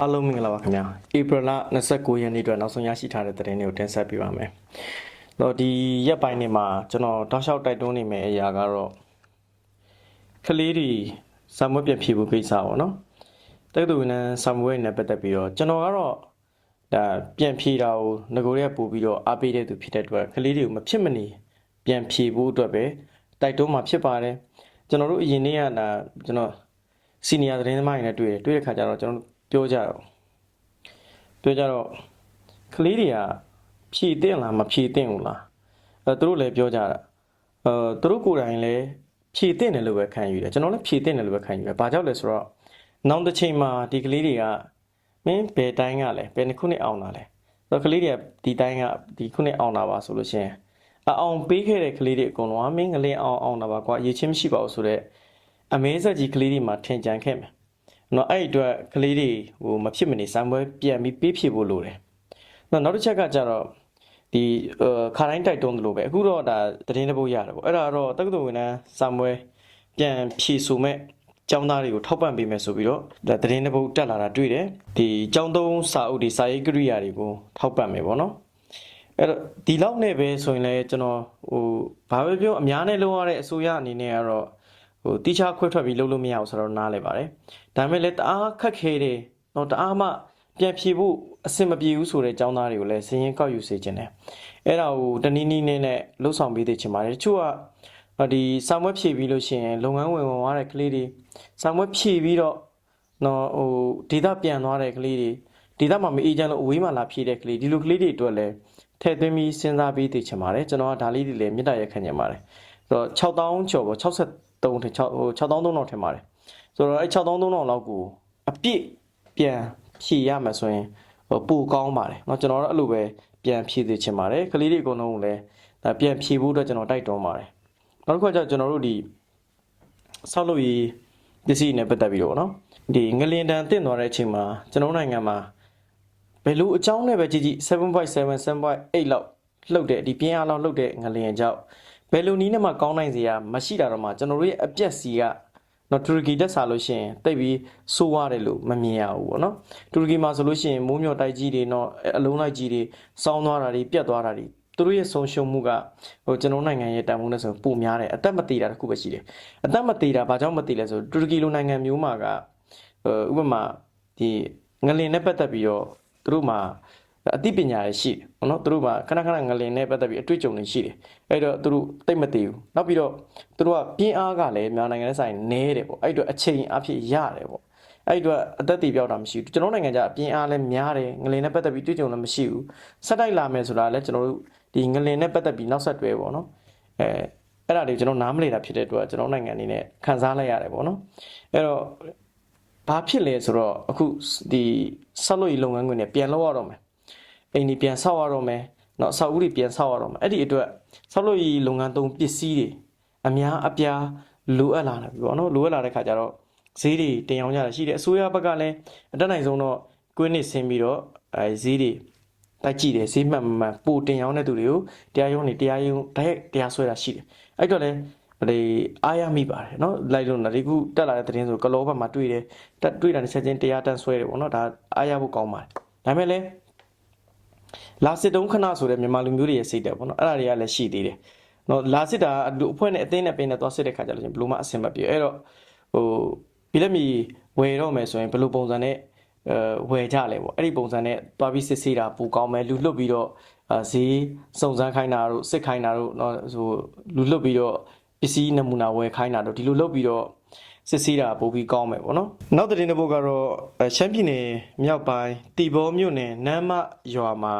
အားလုံးမင်္ဂလာပါခင်ဗျာဧပြီလ29ရက်နေ့အတွက်နောက်ဆုံးရရှိထားတဲ့သတင်းတွေကိုတင်ဆက်ပေးပါမယ်။တော့ဒီရက်ပိုင်းတွေမှာကျွန်တော်တောက်လျှောက်တိုက်တွန်းနေမယ့်အရာကတော့ကလေးတွေစာမွေးပြန်ဖြေဖို့ကိစ္စပေါ့နော်။တက္ကသိုလ်ဝန်ထမ်းစာမွေးနဲ့ပတ်သက်ပြီးတော့ကျွန်တော်ကတော့ဒါပြန်ဖြေတာကိုငကိုရဲပို့ပြီးတော့အားပေးတဲ့သူဖြစ်တဲ့အတွက်ကလေးတွေကိုမဖြစ်မနေပြန်ဖြေဖို့အတွက်ပဲတိုက်တွန်းမှာဖြစ်ပါတယ်။ကျွန်တော်တို့အရင်နေ့ကဒါကျွန်တော်စီနီယာသတင်းသမားတွေနဲ့တွေ့တယ်တွေ့တဲ့ခါကျတော့ကျွန်တော် ပြောကြတော့ပြောကြတော့ကလေးတွေကဖြည့်တင်လားမဖြည့်တင်ဘူးလားအဲသူတို့လည်းပြောကြတာအဲသူတို့ကိုယ်တိုင်လည်းဖြည့်တင်တယ်လို့ပဲခံယူတယ်ကျွန်တော်လည်းဖြည့်တင်တယ်လို့ပဲခံယူတယ်ဘာကြောင့်လဲဆိုတော့နောက်တစ်ချိန်မှာဒီကလေးတွေကမင်းဘယ်တိုင်းကလဲဘယ်နှစ်ခုနှစ်အောင်တာလဲဆိုတော့ကလေးတွေကဒီတိုင်းကဒီခုနှစ်အောင်တာပါဆိုလို့ရှိရင်အအောင်ပေးခဲ့တဲ့ကလေးတွေအကုန်လုံးကမင်းငလင်းအောင်အောင်တာပါကွာရေချင်းမရှိပါဘူးဆိုတော့အမဲဆက်ကြီးကလေးတွေမှာထင်ကြံခဲ့မယ်။ နော်အဲ့ဒီအတွက်ကလေးတွေဟိုမဖြစ်မနေစံပွဲပြန်ပြီးပေးဖြေဖို့လိုတယ်။နော်နောက်တစ်ချက်ကကြတော့ဒီခါတိုင်းတိုက်တွန်းသလိုပဲအခုတော့ဒါသတင်းတစ်ပုဒ်ရတယ်ပေါ့။အဲ့ဒါတော့တက္ကသိုလ်ဝန်ထမ်းစံပွဲပြန်ဖြေဆိုမဲ့ကျောင်းသားတွေကိုထောက်ပံ့ပေးမယ်ဆိုပြီးတော့ဒါသတင်းတစ်ပုဒ်တက်လာတာတွေ့တယ်။ဒီကျောင်းသုံးစာအုပ်တွေစာရေးကိရိယာတွေကိုထောက်ပံ့မယ်ပေါ့နော်။အဲ့တော့ဒီလောက်နဲ့ပဲဆိုရင်လည်းကျွန်တော်ဟိုဘာပဲပြောအများနဲ့လုံးရတဲ့အစိုးရအနေနဲ့ကတော့ဟိုတိချခွဲထွက်ပြီးလုပ်လို့မရအောင်ဆိုတော့နားလဲပါတယ် ဒါပေမဲ့လည်းတအားခက်ခဲတယ်တော့တအားမှပြန်ဖြေဖို့အဆင်မပြေဘူးဆိုတဲ့အကြောင်းသားတွေကိုလည်းစည်ရင်ကောက်ယူစေခြင်းတယ်အဲ့ဒါကိုတနည်းနည်းနဲ့နဲ့လှုပ်ဆောင်ပေးသေးချင်ပါတယ်တချို့ကဒီစာမွက်ဖြေပြီးလို့ရှိရင်လုပ်ငန်းဝင်ဝင်သွားတဲ့ကလေးတွေစာမွက်ဖြေပြီးတော့နော်ဟိုဒေတာပြန်သွားတဲ့ကလေးတွေဒေတာမှာမအေးချမ်းလို့အဝေးမှာလာဖြေတဲ့ကလေးဒီလိုကလေးတွေအတွက်လည်းထည့်သွင်းပြီးစဉ်းစားပေးသေးချင်ပါတယ်ကျွန်တော်ကဒါလေးတွေလည်းမြစ်တာရက်ခံချင်ပါတယ်ဆိုတော့6000ကျော်ပေါ့60 3ထ6ဟို6300လောက်ထင်ပါတယ် ဆိုတော့အဲ6300လောက်ကိုအပြည့်ပြန်ဖြည့်ရမှာဆိုရင်ဟိုပိုကောင်းပါတယ်เนาะကျွန်တော်တို့အဲ့လိုပဲပြန်ဖြည့်သေးချင်ပါတယ်ကလေးတွေအကုန်လုံးကိုလည်းဒါပြန်ဖြည့်ဖို့အတွက်ကျွန်တော်တိုက်တွန်းပါတယ်နောက်တစ်ခုကကျကျွန်တော်တို့ဒီဆောက်လုပ်ရေးပစ္စည်းနဲ့ပတ်သက်ပြီးတော့เนาะဒီငလင်တန်တင့်သွားတဲ့အချိန်မှာကျွန်တော်နိုင်ငံမှာဘယ်လိုအကြောင်းနဲ့ပဲကြည့်ကြည့်7.7 7.8လောက်လှုပ်တဲ့ဒီပြင်းအားလောက်လှုပ်တဲ့ငလင်ကြောင့် ဘယ်လိုနီးနဲ့မှကောင်းနိုင်စရာမရှိတာတော့မှကျွန်တော်တို့ရဲ့အပြက်စီက နော်တူရကီတက်စားလို့ရှိရင်တိတ်ပြီးဆိုးရတယ်လို့မမြင်ရဘူးပေါ့နော်တူရကီမှာဆိုလို့ရှိရင်မိုးမျောတိုက်ကြီးတွေနော်အလုံးလိုက်ကြီးတွေစောင်းသွားတာတွေပြတ်သွားတာတွေသူတို့ရဲ့ဆုံးရှုံးမှုကဟိုကျွန်တော်နိုင်ငံရဲ့တန်ဖိုးနဲ့ဆိုပိုများတယ်အသက်မသေးတာတခုပဲရှိတယ်အသက်မသေးတာဘာကြောင့်မသေးလဲဆိုတူရကီလိုနိုင်ငံမျိုးမှာကဟိုဥပမာဒီငလင်နဲ့ပတ်သက်ပြီးတော့သူတို့မှာ အသိပညာရရှိတယ်ပေါ့နော်သူတို့ကခဏခဏငလင်နဲ့ပတ်သက်ပြီးအတွေ့အကြုံတွေရှိတယ်အဲ့တော့သူတို့တိတ်မသိဘူးနောက်ပြီးတော့သူတို့ကပြင်းအားကလည်းမြန်မာနိုင်ငံနဲ့ဆိုင်နဲတယ်ပေါ့အဲ့တော့အချိန်အဖြစ်ရတယ်ပေါ့အဲ့တော့အသက်တည်ပြောက်တာမရှိဘူးကျွန်တော်နိုင်ငံကျအပြင်းအားလည်းများတယ်ငလင်နဲ့ပတ်သက်ပြီးတွေ့ကြုံလည်းမရှိဘူးဆက်တိုက်လာမယ်ဆိုတာလည်းကျွန်တော်တို့ဒီငလင်နဲ့ပတ်သက်ပြီးနောက်ဆက်တွဲပေါ့နော်အဲအဲ့ဒါတွေကျွန်တော်နားမလည်တာဖြစ်တဲ့အတွက်ကျွန်တော်နိုင်ငံအနေနဲ့ခံစားလိုက်ရတယ်ပေါ့နော်အဲ့တော့ဘာဖြစ်လဲဆိုတော့အခုဒီဆက်လို့ရလုပ်ငန်းခွင်နဲ့ပြန်လောက်ရတော့မယ် အိမ်ဒီပြန်ဆောက်ရတော့မယ်เนาะဆောက်ဦးတွေပြန်ဆောက်ရတော့မယ်အဲ့ဒီအတွက်ဆောက်လို့ရလုပ်ငန်းသုံးပစ္စည်းတွေအများအပြားလိုအပ်လာတယ်ပြီပေါ့နော်လိုအပ်လာတဲ့ခါကျတော့ဈေးတွေတင်အောင်ကြတာရှိတယ်အစိုးရဘက်ကလည်းအတက်နိုင်ဆုံးတော့ကွင်းနစ်ဆင်းပြီးတော့အဲဈေးတွေတိုက်ကြည့်တယ်ဈေးမှန်မှန်ပိုတင်အောင်တဲ့သူတွေကိုတရားရုံးနေတရားရုံးတိုက်တရားဆွဲတာရှိတယ်အဲ့တော့လည်းဒီအားရမိပါတယ်เนาะလိုက်လို့ဒီခုတက်လာတဲ့သတင်းဆိုကလောဘတ်မှာတွေ့တယ်တက်တွေ့တာတစ်ချက်ချင်းတရားတန်းဆွဲတယ်ပေါ့เนาะဒါအားရဖို့ကောင်းပါတယ်ဒါပေမဲ့လည်း လာစစ်တုံးခဏဆိုတဲ့မြန်မာလူမျိုးတွေရဲ့စိတ်တယ်ပေါ့နော်အဲ့ဒါတွေကလည်းရှိသေးတယ်နော်လာစစ်တာလူအဖွဲ့နဲ့အသင်းနဲ့ပင်းနဲ့သွားစစ်တဲ့ခါကျလို့ချင်းဘယ်လိုမှအဆင်မပြေအဲ့တော့ဟိုပြီးလက်မီဝယ်တော့မယ်ဆိုရင်ဘယ်လိုပုံစံနဲ့အဲဝယ်ကြလဲပေါ့အဲ့ဒီပုံစံနဲ့သွားပြီးစစ်ဆေးတာပိုကောင်းမယ်လူလွတ်ပြီးတော့အာဈေးစုံစမ်းခိုင်းတာတို့စစ်ခိုင်းတာတို့နော်ဟိုလူလွတ်ပြီးတော့ပစ္စည်းနမူနာဝယ်ခိုင်းတာတို့ဒီလိုလုပ်ပြီးတော့ စစ်ဆေးတာပိုပြီးကောင်းမယ်ပေါ့နော်နောက်တဲ့တစ်ပုတ်ကတော့အဲရှမ်းပြည်နယ်မြောက်ပိုင်းတီဘောမြို့နယ်နမ်းမရွာမှာ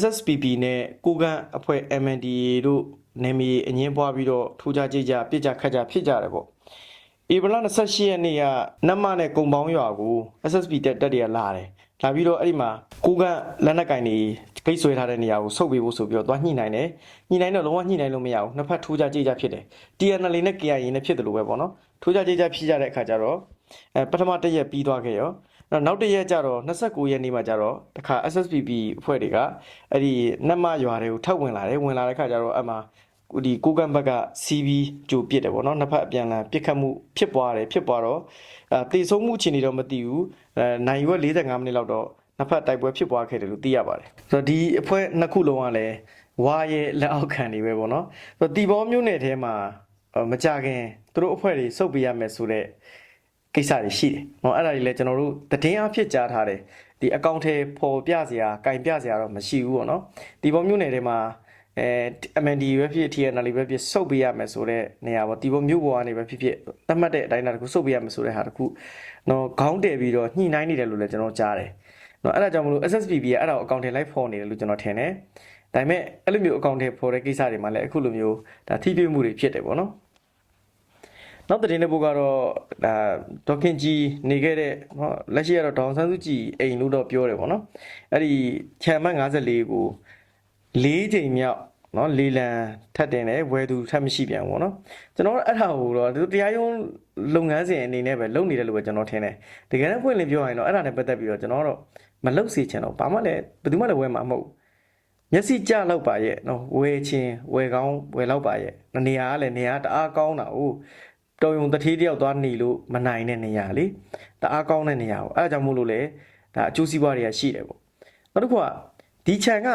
SSPP နဲ့ကိုကန်အဖွဲ့ MNDA တို့နေမီအငင်းပွားပြီးတော့ထူးခြားကြကြပြစ်ကြခတ်ကြဖြစ်ကြတယ်ပေါ့ဧပြီလ28ရက်နေ့ကနတ်မနဲ့ကုံပေါင်းရွာကို SSP တက်တက်တွေကလာတယ်လာပြီးတော့အဲ့ဒီမှာကိုကန်လက်နက်ကင်တွေဂိတ်ဆွဲထားတဲ့နေရာကိုဆုတ်ပေးဖို့ဆိုပြီးတော့သွားညှိနှိုင်းတယ်ညှိနှိုင်းတော့လုံးဝညှိနှိုင်းလို့မရဘူးနှစ်ဖက်ထူးခြားကြကြဖြစ်တယ် TNL နဲ့ KIA နဲ့ဖြစ်တယ်လို့ပဲပေါ့နော် ထူးခြားကြကြဖြစ်ကြတဲ့အခါကျတော့အဲပထမတစ်ရက်ပြီးသွားခဲ့ရောနောက်နောက်တစ်ရက်ကျတော့29ရက်နေ့မှာကျတော့တခါ SSPP အဖွဲ့တွေကအဲ့ဒီနတ်မရွာတွေကိုထောက်ဝင်လာတယ်ဝင်လာတဲ့ခါကျတော့အမှဒီကိုကန်ဘက်က CB ကြိုပစ်တယ်ပေါ့နော်နှစ်ဖက်အပြန်အလှန်ပစ်ခတ်မှုဖြစ်ပွားတယ်ဖြစ်ပွားတော့အဲတေဆုံးမှုအခြေအနေတော့မသိဘူးအဲနိုင်ရွက်45မိနစ်လောက်တော့နှစ်ဖက်တိုက်ပွဲဖြစ်ပွားခဲ့တယ်လို့သိရပါတယ်ဆိုတော့ဒီအဖွဲ့နှစ်ခုလုံးကလည်းဝါရဲ့လက်အောက်ခံတွေပဲပေါ့နော်ဆိုတော့တီဘောမျိုးနယ်ထဲမှာအော် မကြခင်သူတို့အဖွဲ့တွေစုပ်ပေးရမယ်ဆိုတော့ကိစ္စတွေရှိတယ်။ဟောအဲ့ဒါတွေလည်းကျွန်တော်တို့သတင်းအဖြစ်ကြားထားတယ်။ဒီအကောင့်ထဲပေါ်ပြစရာ၊ကင်ပြစရာတော့မရှိဘူးပေါ့နော်။ဒီပေါ်မျိုးနယ်ထဲမှာအဲ MND ပဲဖြစ် TNL ပဲဖြစ်စုပ်ပေးရမယ်ဆိုတဲ့နေရာပေါ့ဒီပေါ်မျိုးပေါ်ကနေပဲဖြစ်ဖြစ်သတ်မှတ်တဲ့အတိုင်းအတာတစ်ခုစုပ်ပေးရမယ်ဆိုတဲ့ဟာတစ်ခုနော်ခေါင်းတည်ပြီးတော့ညှိနှိုင်းနေတယ်လို့လည်းကျွန်တော်ကြားတယ်။နော်အဲ့ဒါကြောင့်မလို့ SSPB ကအဲ့ဒါကိုအကောင့်ထဲလိုက်ဖော်နေတယ်လို့ကျွန်တော်ထင်တယ်။ ဒါပေမဲ့အဲ့လိုမျိုးအကောင့်ထဲဖော်တဲ့ကိစ္စတွေမှာလည်းအခုလိုမျိုးဒါထိတွေ့မှုတွေဖြစ်တယ်ပေါ့နော်။နောက်သတင်းတစ်ပုဒ်ကတော့ဒါဒေါခင်ကြီးနေခဲ့တဲ့ဟောလက်ရှိကတော့ဒေါအောင်ဆန်းစုကြည်အိမ်လို့တော့ပြောတယ်ပေါ့နော်အဲ့ဒီခြံမတ်54ကို၄ချိန်မြောက်နော်လေလံထပ်တင်တယ်ဝယ်သူထပ်မရှိပြန်ဘူးပေါ့နော်ကျွန်တော်တို့အဲ့ဒါကိုတော့သူတရားရုံးလုပ်ငန်းစဉ်အနေနဲ့ပဲလုပ်နေတယ်လို့ပဲကျွန်တော်ထင်တယ်တကယ်တော့ဖွင့်လင်းပြောရရင်တော့အဲ့ဒါနဲ့ပတ်သက်ပြီးတော့ကျွန်တော်ကတော့မလုပ်စေချင်တော့ဘာမှလည်းဘယ်သူမှလည်းဝယ်မှာမဟုတ်ဘူး မျက်စိကြလောက်ပါရဲ့နော်ဝယ်ချင်းဝယ်ကောင်းဝယ်လောက်ပါရဲ့နေရာကလည်းနေရာတအားကောင်းတာ哦တော်ယုံတတိတယောက်သွားနေလို့မနိုင်တဲ့နေရာလေတအားကောင်းတဲ့နေရာကိုအဲဒါကြောင့်မို့လို့လေဒါအကျိုးစီးပွားတွေကရှိတယ်ပေါ့နောက်တစ်ခုကဒီခြံက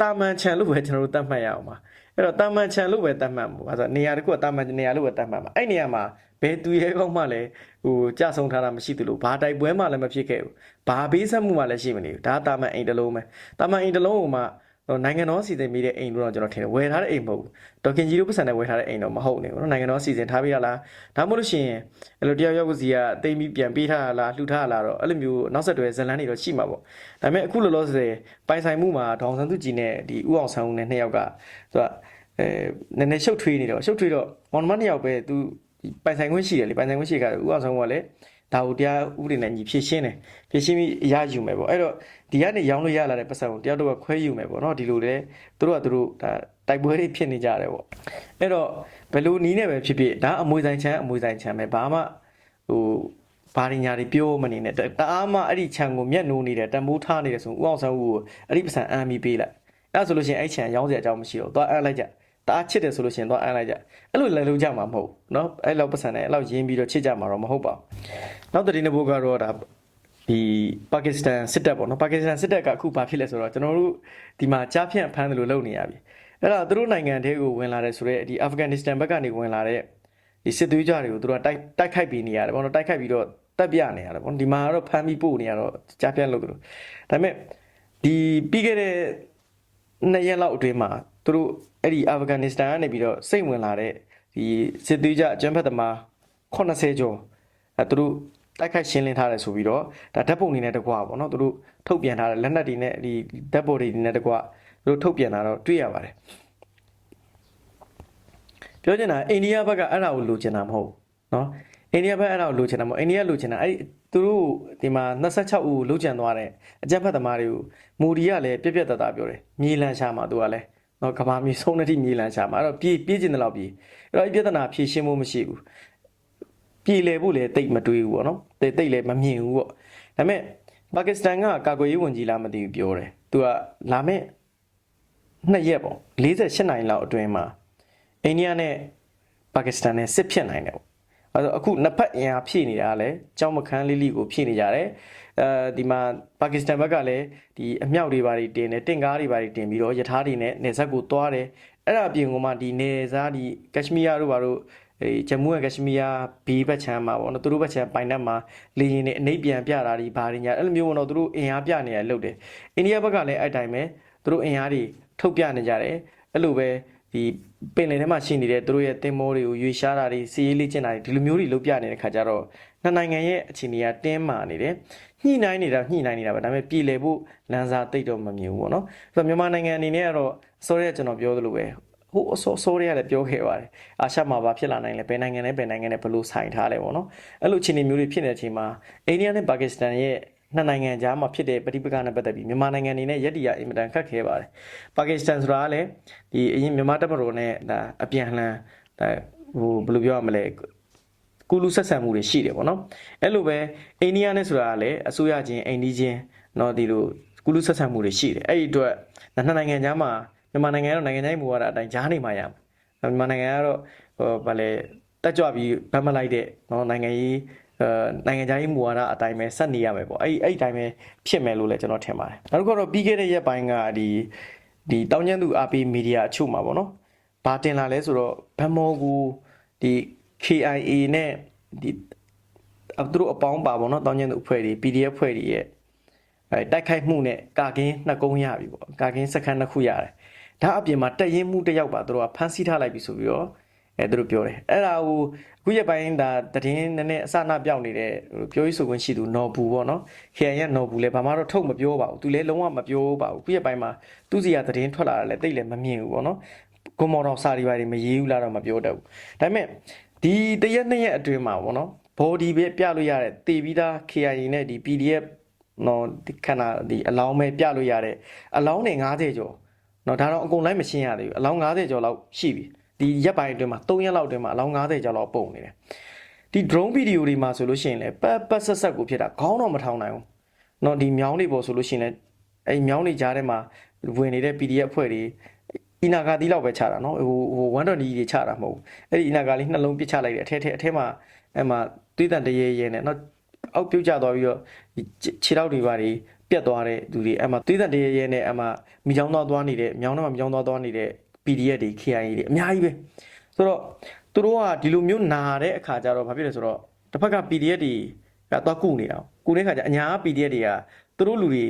တာမန်ခြံလို့ပဲကျွန်တော်တို့သတ်မှတ်ရအောင်ပါအဲ့တော့တာမန်ခြံလို့ပဲသတ်မှတ်မှာဘာလို့နေရာတစ်ခုကတာမန်နေရာလို့ပဲသတ်မှတ်မှာအဲ့နေရာမှာဘယ်သူရဲကောင်းမှလည်းဟိုကြဆုံထားတာမရှိသလိုဘာတိုက်ပွဲမှလည်းမဖြစ်ခဲ့ဘူးဘာဘေးဆက်မှုမှလည်းရှိမနေဘူးဒါတာမန်အိမ်တစ်လုံးပဲတာမန်အိမ်တစ်လုံးကိုမှ ဟိုနိုင်ငံတော်စီစဉ်မိတဲ့အိမ်လို့တော့ကျွန်တော်ထင်တယ်ဝယ်ထားတဲ့အိမ်မဟုတ်ဘူးဒေါက်ခင်ကြီးတို့ပတ်စံနဲ့ဝယ်ထားတဲ့အိမ်တော့မဟုတ်နေဘူးเนาะနိုင်ငံတော်စီစဉ်ထားပေးရလားဒါမှမဟုတ်လို့ရှိရင်အဲ့လိုတယောက်ယောက်ကစီကတိမ်ပြီးပြန်ပေးထားရလားလှူထားရလားတော့အဲ့လိုမျိုးနောက်ဆက်တွဲဇလန်းတွေတော့ရှိမှာပေါ့ဒါပေမဲ့အခုလောလောဆယ်ပိုင်ဆိုင်မှုမှာဒေါအောင်ဆန်းစုကြည်နဲ့ဒီဥအောင်ဆန်းဦးနဲ့နှစ်ယောက်ကသူကအဲနည်းနည်းရှုပ်ထွေးနေတော့ရှုပ်ထွေးတော့မောင်နှမနှစ်ယောက်ပဲသူပိုင်ဆိုင်ခွင့်ရှိတယ်လေပိုင်ဆိုင်ခွင့်ရှိကဥအောင်ဆန်းဦးကလည်းဒါကိုတရားဥပဒေနဲ့ညီဖြည့်ရှင်းတယ်ဖြည့်ရှင်းပြီးရယူမယ်ပေါ့အဲ့တော့ ဒီကနေရောင်းလို့ရလာတဲ့ပတ်စံကိုတယောက်တော့ခွဲယူမယ်ပေါ့နော်ဒီလိုလေသူတို့ကသူတို့ဒါတိုက်ပွဲတွေဖြစ်နေကြတယ်ပေါ့အဲ့တော့ဘယ်လိုနီးနေပဲဖြစ်ဖြစ်ဒါအမွေဆိုင်ချမ်းအမွေဆိုင်ချမ်းပဲဘာမှဟိုဘာရညာတွေပြောမနေနဲ့တတအားမှအဲ့ဒီခြံကိုမျက်နှိုးနေတယ်တံမိုးထားနေတယ်ဆိုဥအောင်ဆန်းဦးကိုအဲ့ဒီပတ်စံအမ်းပြီးပေးလိုက်အဲ့ဒါဆိုလို့ရှိရင်အဲ့ခြံရောင်းစရာအကြောင်းမရှိတော့သွားအမ်းလိုက်ကြတအားချစ်တယ်ဆိုလို့ရှိရင်သွားအမ်းလိုက်ကြအဲ့လိုလည်းလုပ်ကြမှာမဟုတ်ဘူးเนาะအဲ့လောက်ပတ်စံနဲ့အဲ့လောက်ရင်းပြီးတော့ချစ်ကြမှာတော့မဟုတ်ပါဘူးနောက်သတင်းတစ်ပုဒ်ကတော့ဒါ ဒီပါကစ္စတန်စစ်တပ်ပေါ့နော်ပါကစ္စတန်စစ်တပ်ကအခုဘာဖြစ်လဲဆိုတော့ကျွန်တော်တို့ဒီမှာကြားဖြန့်ဖမ်းတယ်လို့လုပ်နေရပြီအဲ့ဒါသူတို့နိုင်ငံထဲကိုဝင်လာတဲ့ဆိုတော့ဒီအာဖဂန်နစ္စတန်ဘက်ကနေဝင်လာတဲ့ဒီစစ်သွေးကြွတွေကိုသူတို့ကတိုက်တိုက်ခိုက်ပြီးနေရတယ်ပေါ့နော်တိုက်ခိုက်ပြီးတော့တပ်ပြနေရတယ်ပေါ့နော်ဒီမှာကတော့ဖမ်းပြီးပို့နေရတော့ကြားဖြန့်လုပ်တယ်လို့ဒါပေမဲ့ဒီပြီးခဲ့တဲ့နှစ်ရက်လောက်အတွင်းမှာသူတို့အဲ့ဒီအာဖဂန်နစ္စတန်ကနေပြီးတော့စိတ်ဝင်လာတဲ့ဒီစစ်သွေးကြွအကြမ်းဖက်သမား80ကျော်အဲသူတို့ တိုက်ခိုက်ရှင်းလင်းထားတယ်ဆိုပြီးတော့ဒါဓာတ်ပုံတွေနဲ့တကွာပေါ့နော်သူတို့ထုတ်ပြန်ထားတဲ့လက်နက်တွေနဲ့ဒီဓာတ်ပုံတွေနဲ့တကွာသူတို့ထုတ်ပြန်တာတော့တွေ့ရပါတယ်ပြောချင်တာအိန္ဒိယဘက်ကအဲ့ဒါကိုလိုချင်တာမဟုတ်ဘူးနော်အိန္ဒိယဘက်အဲ့ဒါကိုလိုချင်တာမဟုတ်အိန္ဒိယလိုချင်တာအဲ့ဒီသူတို့ဒီမှာ26ဦးလိုချင်သွားတဲ့အကြမ်းဖက်သမားတွေကိုမူဒီကလည်းပြက်ပြက်တသားပြောတယ်မြေလန်ရှာမှာသူကလည်းနော်ကဘာမြေဆုံးတဲ့ထိမြေလန်ရှာမှာအဲ့တော့ပြေးပြေးကျင်တယ်လို့ပြေးအဲ့တော့ဒီပြဿနာဖြေရှင်းဖို့မရှိဘူး ပြည်လဲဖို့လည်းတိတ်မတွေးဘူးပေါ့နော်တိတ်တိတ်လည်းမမြင်ဘူးပေါ့ဒါပေမဲ့ပါကစ္စတန်ကကာကွယ်ရေးဝန်ကြီးလားမသိဘူးပြောတယ်သူကလာမဲ့နှစ်ရက်ပေါ့48နိုင်လောက်အတွင်းမှာအိန္ဒိယနဲ့ပါကစ္စတန်နဲ့စစ်ဖြစ်နိုင်တယ်ပေါ့အဲတော့အခုနှစ်ဖက်အင်အားဖြည့်နေတာကလည်းကြောင်းမခန်းလေးလေးကိုဖြည့်နေကြတယ်အဲဒီမှာပါကစ္စတန်ဘက်ကလည်းဒီအမြောက်တွေပါတွေတင်တယ်တင့်ကားတွေပါတွေတင်ပြီးတော့ယထာတွေနဲ့နေဆက်ကိုသွားတယ်အဲ့ဒါအပြင်ကမှဒီနေစားဒီကက်ရှမီးယားတို့ဘာတို့ အဲဂျမူးကကက်ရှမီးယားဘေးဘက်ခြမ်းမှာပေါ့နော်သူတို့ဘက်ခြမ်းပိုင်နက်မှာလေရင်နဲ့အနှိပ်ပြန်ပြတာဒီဘာတွေညာအဲ့လိုမျိုးပေါ့နော်သူတို့အင်အားပြနေရလို့တယ်အိန္ဒိယဘက်ကလည်းအဲ့တိုင်းပဲသူတို့အင်အားတွေထုတ်ပြနေကြတယ်အဲ့လိုပဲဒီပင်လယ်ထဲမှာရှိနေတဲ့သူတို့ရဲ့တင်မောတွေကိုရွေရှားတာတွေစီးရေးလေးကျင်တာတွေဒီလိုမျိုးတွေလုပ်ပြနေတဲ့ခါကျတော့နှစ်နိုင်ငံရဲ့အခြေအနေကတင်းမာနေတယ်ညှိနှိုင်းနေတာညှိနှိုင်းနေတာပဲဒါပေမဲ့ပြည်လဲဖို့လမ်းစာတိတ်တော့မမြင်ဘူးပေါ့နော်ဆိုတော့မြန်မာနိုင်ငံအနေနဲ့ကတော့အစောရကျွန်တော်ပြောသလိုပဲ ဟိုအစောစောတွေကလည်းပြောခဲ့ပါတယ်အာရှမှာဘာဖြစ်လာနိုင်လဲဘယ်နိုင်ငံနဲ့ဘယ်နိုင်ငံနဲ့ဘယ်လိုဆိုင်ထားလဲပေါ့နော်အဲ့လိုအခြေအနေမျိုးတွေဖြစ်နေတဲ့အချိန်မှာအိန္ဒိယနဲ့ပါကစ္စတန်ရဲ့နှစ်နိုင်ငံကြားမှာဖြစ်တဲ့ပဋိပက္ခနဲ့ပတ်သက်ပြီးမြန်မာနိုင်ငံအနေနဲ့ယက်တီရအင်မတန်ခက်ခဲပါတယ်ပါကစ္စတန်ဆိုတာကလည်းဒီအရင်မြန်မာတပ်မတော်နဲ့ဒါအပြန်အလှန်ဒါဟိုဘယ်လိုပြောရမလဲကုလူဆက်ဆံမှုတွေရှိတယ်ပေါ့နော်အဲ့လိုပဲအိန္ဒိယနဲ့ဆိုတာကလည်းအစိုးရချင်းအိန္ဒိချင်းเนาะဒီလိုကုလူဆက်ဆံမှုတွေရှိတယ်အဲ့ဒီအတွက်နှစ်နိုင်ငံကြားမှာ မြန်မာနိုင်ငံကတော့နိုင်ငံတိုင်းမူဝါဒအတိုင်းကြားနေမှရမှာမြန်မာနိုင်ငံကတော့ဟိုဗာလေတက်ကြွပြီးဗတ်မလိုက်တဲ့နော်နိုင်ငံကြီးအဲနိုင်ငံသားရေးမူဝါဒအတိုင်းပဲဆက်နေရမယ်ပေါ့အဲ့အဲ့အတိုင်းပဲဖြစ်မယ်လို့လည်းကျွန်တော်ထင်ပါတယ်နောက်တစ်ခုကတော့ပြီးခဲ့တဲ့ရက်ပိုင်းကဒီဒီတောင်ကျန်းသူ AP မီဒီယာအချို့မှာပေါ့နော်ဘာတင်လာလဲဆိုတော့ဗမောကိုဒီ KIA နဲ့ဒီအသူတို့အပေါင်းပါပေါ့နော်တောင်းကျင်းသူအဖွဲ့တွေ PDF အဖွဲ့တွေရဲ့အဲတိုက်ခိုက်မှုနဲ့ကာကင်းနှစ်ကုန်းရပြီပေါ့ကာကင်းစခန်းတစ်ခုရတယ် ဒါအပြင်မှာတက်ရင်မှုတစ်ယောက်ပါသူတို့ကဖမ်းဆီးထားလိုက်ပြီဆိုပြီးတော့အဲသူတို့ပြောတယ်အဲ့ဒါကိုအခုရက်ပိုင်းဒါတည်င်းနည်းနည်းအစနာပြောင်းနေတဲ့ပြောရေးဆိုခွင့်ရှိသူနော်ဘူးပေါ့နော် KIA ရဲ့နော်ဘူးလည်းဘာမှတော့ထုတ်မပြောပါဘူးသူလည်းလုံးဝမပြောပါဘူးအခုရက်ပိုင်းမှာသူစီကတည်င်းထွက်လာတာလည်းတိတ်လည်းမမြင်ဘူးပေါ့နော်ကိုမော်တော်စာရီပါတွေမရေးဘူးလားတော့မပြောတတ်ဘူးဒါပေမဲ့ဒီတရက်နှစ်ရက်အတွင်းမှာပေါ့နော် body ပဲပြလို့ရတဲ့တေပြီးသား KIA နဲ့ဒီ PDF နော်ဒီခဏဒီအလောင်းပဲပြလို့ရတဲ့အလောင်းတွေ90ကျော် နော်ဒါတော့အကုန်လိုက်မရှင်းရသေးဘူးအလောင်း90ကျော်လောက်ရှိပြီဒီရက်ပိုင်းအတွင်းမှာ3ရက်လောက်အတွင်းမှာအလောင်း90ကျော်လောက်ပုံနေတယ်ဒီ drone video တွေမှာဆိုလို့ရှိရင်လည်းပတ်ပတ်ဆက်ဆက်ကိုဖြစ်တာခေါင်းတော့မထောင်နိုင်ဘူးနော်ဒီမြောင်းတွေပေါ်ဆိုလို့ရှိရင်လည်းအဲ့မြောင်းတွေကြားထဲမှာဝင်နေတဲ့ PDF အဖွဲ့တွေအီနာဂါတီလောက်ပဲချတာနော်ဟိုဟို120တွေချတာမဟုတ်ဘူးအဲ့ဒီအီနာဂါလေးနှလုံးပစ်ချလိုက်တယ်အထဲထဲအထဲမှာအဲ့မှာသွေးတန်တရေရဲနဲ့နော်အောက်ပြုတ်ကျသွားပြီးတော့ဒီခြေထောက်တွေပါတွေ ပြတ်သွားတဲ့သူတွေအမှသွေးသက်တရေရဲနဲ့အမှမိချောင်းသွားသွားနေတဲ့မြောင်းထဲမှာမြောင်းသွားသွားနေတဲ့ PDF တွေ KIA တွေအများကြီးပဲဆိုတော့သူတို့ကဒီလိုမျိုးနာတဲ့အခါကျတော့ဘာဖြစ်လဲဆိုတော့တစ်ဖက်က PDF တွေကသွားကုနေတာကုတဲ့အခါကျအညာ PDF တွေကသူတို့လူတွေ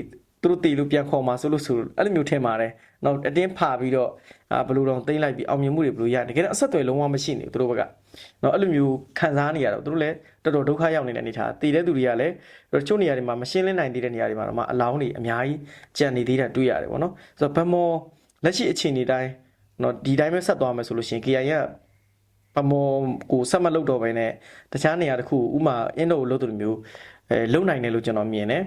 သူတို့တေလို့ပြန်ခေါ်มาဆိုလို့ဆိုအဲ့လိုမျိုးထင်ပါတယ်။နောက်အတင်းဖာပြီးတော့အာဘယ်လိုတော့သိမ့်လိုက်ပြီးအောင်မြင်မှုတွေဘယ်လိုရတကယ်တော့အဆက်အသွယ်လုံးဝမရှိနေဘူးသူတို့ဘက်က။နော်အဲ့လိုမျိုးခံစားနေရတော့သူတို့လည်းတော်တော်ဒုက္ခရောက်နေတဲ့အနေထားတည်တဲ့သူတွေကလည်းတချို့နေရာတွေမှာမရှင်းလင်းနိုင်သေးတဲ့နေရာတွေမှာတော့မှအလောင်းတွေအများကြီးကြံနေသေးတာတွေ့ရတယ်ပေါ့နော်။ဆိုတော့ဗမော်လက်ရှိအခြေအနေတိုင်းနော်ဒီတိုင်းပဲဆက်သွားမယ်ဆိုလို့ရှိရင် KIA ကပမော်ကိုဆက်မလုပ်တော့ဘဲနဲ့တခြားနေရာတစ်ခုဥမာအင်းတို့လို့သူလိုမျိုးအဲလုံနိုင်တယ်လို့ကျွန်တော်မြင်တယ်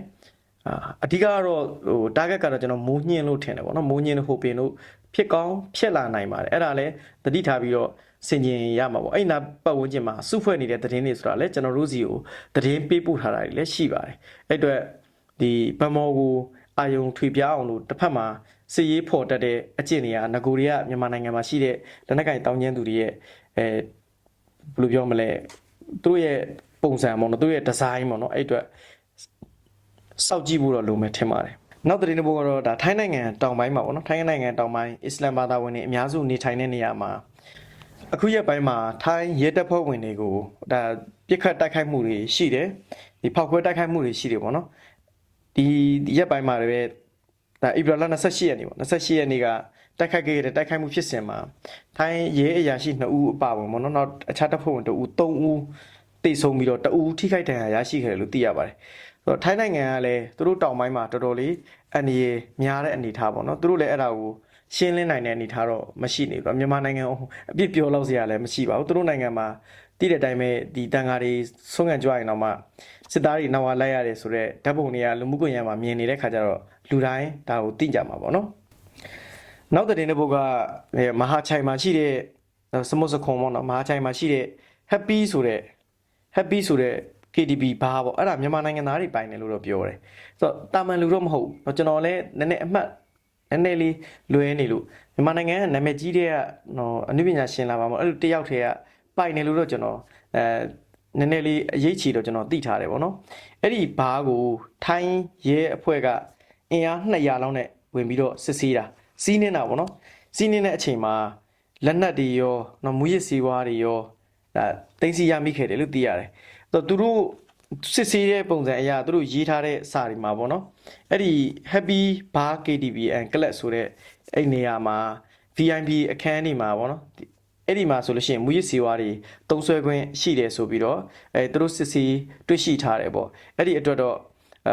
အာအဓိကကတော့ဟို target ကတော့ကျွန်တော်မိုးညင်းလို့ထင်တယ်ပေါ့နော်မိုးညင်းလို့ဟိုပင်လို့ဖြစ်ကောင်းဖြစ်လာနိုင်ပါတယ်အဲ့ဒါလည်းတတိထားပြီးတော့စင်ကျင်ရမှာပေါ့အဲ့နာပတ်ဝန်းကျင်မှာစုဖွဲ့နေတဲ့သတင်းတွေဆိုတာလည်းကျွန်တော်တို့စီကိုသတင်းပေးပို့ထားတာတွေလည်းရှိပါတယ်အဲ့အတွက်ဒီဗမော်ကိုအာယုံထွေပြားအောင်လို့တစ်ဖက်မှာစည်ရေးဖော်တတ်တဲ့အကျင့်တွေကငကိုရီးယားမြန်မာနိုင်ငံမှာရှိတဲ့လက်နက်ကင်တောင်းကျမ်းသူတွေရဲ့အဲဘယ်လိုပြောမလဲသူတို့ရဲ့ပုံစံပေါ့နော်သူတို့ရဲ့ဒီဇိုင်းပေါ့နော်အဲ့အတွက် စောက်ကြည့်ဖို့တော့လိုမယ်ထင်ပါတယ်။နောက်သတင်းတစ်ပုဒ်ကတော့ဒါထိုင်းနိုင်ငံတောင်ပိုင်းမှာပေါ့နော်ထိုင်းနိုင်ငံတောင်ပိုင်းအစ္စလမ်ဘာသာဝင်တွေအများစုနေထိုင်တဲ့နေရာမှာအခုရက်ပိုင်းမှာထိုင်းရဲတပ်ဖွဲ့ဝင်တွေကိုဒါပြစ်ခတ်တိုက်ခိုက်မှုတွေရှိတယ်။ဒီဖောက်ခွဲတိုက်ခိုက်မှုတွေရှိတယ်ပေါ့နော်။ဒီဒီရက်ပိုင်းမှာလည်းဒါဧပြီလ28ရက်နေ့ပေါ့28ရက်နေ့ကတိုက်ခိုက်ခဲ့တဲ့တိုက်ခိုက်မှုဖြစ်စဉ်မှာထိုင်းရဲအရာရှိ2ဦးအပါဝင်ပေါ့နော်နောက်အခြားတပ်ဖွဲ့ဝင်2ဦး3ဦးတိတ်ဆုံးပြီးတော့2ဦးထိခိုက်ဒဏ်ရာရရှိခဲ့တယ်လို့သိရပါတယ်။ဆို တော့ထိုင်းနိုင်ငံကလည်းသူတို့တောင်ပိုင်းမှာတော်တော်လေးအန္တရာယ်များတဲ့အနေအထားပေါ့နော်သူတို့လည်းအဲ့ဒါကိုရှင်းလင်းနိုင်တဲ့အနေအထားတော့မရှိနေဘူးမြန်မာနိုင်ငံအပြစ်ပြောလို့စရာလည်းမရှိပါဘူးသူတို့နိုင်ငံမှာတည်တဲ့အတိုင်းပဲဒီတန်ဃာတွေဆုံးခံကြွရင်တော့မှစစ်သားတွေနောက်ဝလိုက်ရတယ်ဆိုတော့ဓာတ်ပုံတွေကလူမှုကွန်ရက်မှာမြင်နေတဲ့ခါကျတော့လူတိုင်းဒါကိုသိကြမှာပေါ့နော်နောက်တဲ့တဲ့ဘုတ်ကမဟာချိုင်မှာရှိတဲ့စမုတ်စခွန်ပေါ့နော်မဟာချိုင်မှာရှိတဲ့ happy ဆိုတဲ့ happy ဆိုတဲ့ KDB ဘာပေါ့အဲ့ဒါမြန်မာနိုင်ငံသားတွေပိုင်တယ်လို့တော့ပြောတယ်ဆိုတော့တာမန်လူတော့မဟုတ်ဘူးကျွန်တော်လည်းနည်းနည်းအမှတ်နည်းနည်းလေးလွဲနေလို့မြန်မာနိုင်ငံကနာမည်ကြီးတဲ့ကနော်အနုပညာရှင်လာပါမလို့အဲ့လိုတယောက်တည်းကပိုင်တယ်လို့တော့ကျွန်တော်အဲနည်းနည်းလေးအရေးချီတော့ကျွန်တော်သိထားတယ်ပေါ့နော်အဲ့ဒီဘားကိုထိုင်းရဲအဖွဲ့ကအင်အား200လောက်နဲ့ဝင်ပြီးတော့စစ်ဆေးတာစီးနေတာပေါ့နော်စီးနေတဲ့အချိန်မှာလက်နက်တွေရောနော်မူရစ်စီဝါးတွေရောဒါတင်စီရမိခဲ့တယ်လို့သိရတယ် တော့သူတို့စစ်ဆေးတဲ့ပုံစံအရာသူတို့ရေးထားတဲ့စာတွေမှာပေါ့နော်အဲ့ဒီ Happy Bar KTV and Club ဆိုတဲ့အဲ့နေရာမှာ VIP အခန်းတွေမှာပေါ့နော်အဲ့ဒီမှာဆိုလို့ရှိရင်မူရစ်စီဝါတွေတုံးဆွဲခွင့်ရှိတယ်ဆိုပြီးတော့အဲသူတို့စစ်ဆေးတွေ့ရှိထားတယ်ပေါ့အဲ့ဒီအတွက်တော့